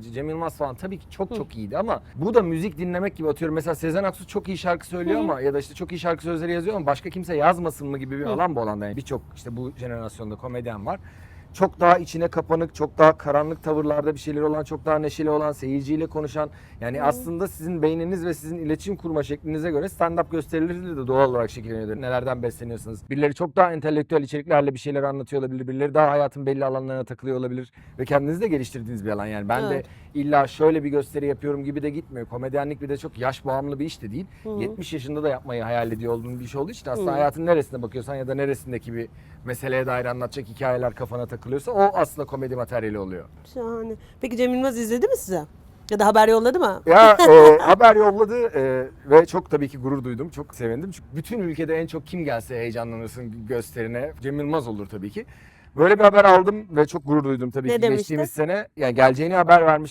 Cem Yılmaz falan tabii ki çok çok iyiydi ama bu da müzik dinlemek gibi atıyorum. Mesela Sezen Aksu çok iyi şarkı söylüyor ama ya da işte çok iyi şarkı sözleri yazıyor ama başka kimse yazmasın mı gibi bir alan bu alanda. Yani birçok işte bu jenerasyonda komedyen var. Çok daha içine kapanık, çok daha karanlık tavırlarda bir şeyler olan, çok daha neşeli olan, seyirciyle konuşan. Yani aslında sizin beyniniz ve sizin iletişim kurma şeklinize göre stand-up gösterileri de doğal olarak şekilleniyor. Nelerden besleniyorsunuz? Birileri çok daha entelektüel içeriklerle bir şeyler anlatıyor olabilir. Birileri daha hayatın belli alanlarına takılıyor olabilir. Ve kendinizi de geliştirdiğiniz bir alan yani. Ben Evet. de illa şöyle bir gösteri yapıyorum gibi de gitmiyor. Komedyenlik bir de çok yaş bağımlı bir iş de değil. 70 yaşında da yapmayı hayal ediyor olduğun bir iş olduğu için aslında hayatın neresine bakıyorsan ya da neresindeki bir meseleye dair anlatacak hikayeler kafana takılıyorsa o aslında komedi materyali oluyor. Şahane. Peki Cem Yılmaz izledi mi size? Ya da haber yolladı mı? Ya e, haber yolladı e, ve çok tabii ki gurur duydum. Çok sevindim. Çünkü bütün ülkede en çok kim gelse heyecanlanırsın gösterine. Cem Yılmaz olur tabii ki. Böyle bir haber aldım ve çok gurur duydum tabii Ne ki demişti? geçtiğimiz sene. Yani geleceğini haber vermiş